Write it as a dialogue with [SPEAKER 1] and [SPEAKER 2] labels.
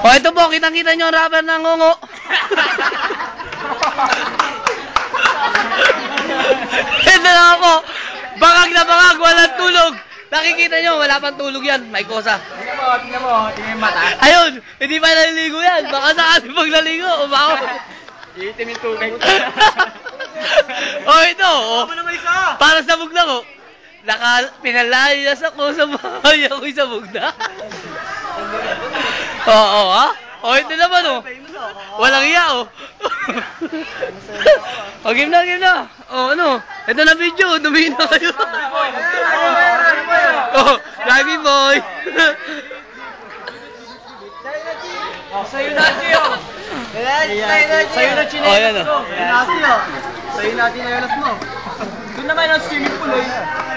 [SPEAKER 1] O oh, ito po, kitang-kita nyo ang rapper ng ngungo. ito na po. Bangag na bangag, walang tulog. Nakikita nyo, wala pang tulog yan. May kosa.
[SPEAKER 2] Tingnan mo, tingnan mo. Tingnan yung mata.
[SPEAKER 1] Ayun, hindi pa naliligo yan. Baka sakali pag naligo, umako.
[SPEAKER 2] Iitim yung tubig.
[SPEAKER 1] o ito,
[SPEAKER 2] o.
[SPEAKER 1] Para sa buglang, o. Naka, pinalayas ako sa bahay ako sa bugda. Oo, oh, oh, ha? Oh, ito naman, oh. Walang iya, oh. oh, game na, game na. Oh, ano? Ito na video, dumihin na kayo. oh, lagi boy.
[SPEAKER 2] Oh, sa'yo na, Gio. Sa'yo na, Chinelas
[SPEAKER 1] oh, oh.
[SPEAKER 2] mo. Sa'yo na, Chinelas mo. Doon naman ang swimming pool,
[SPEAKER 1] eh.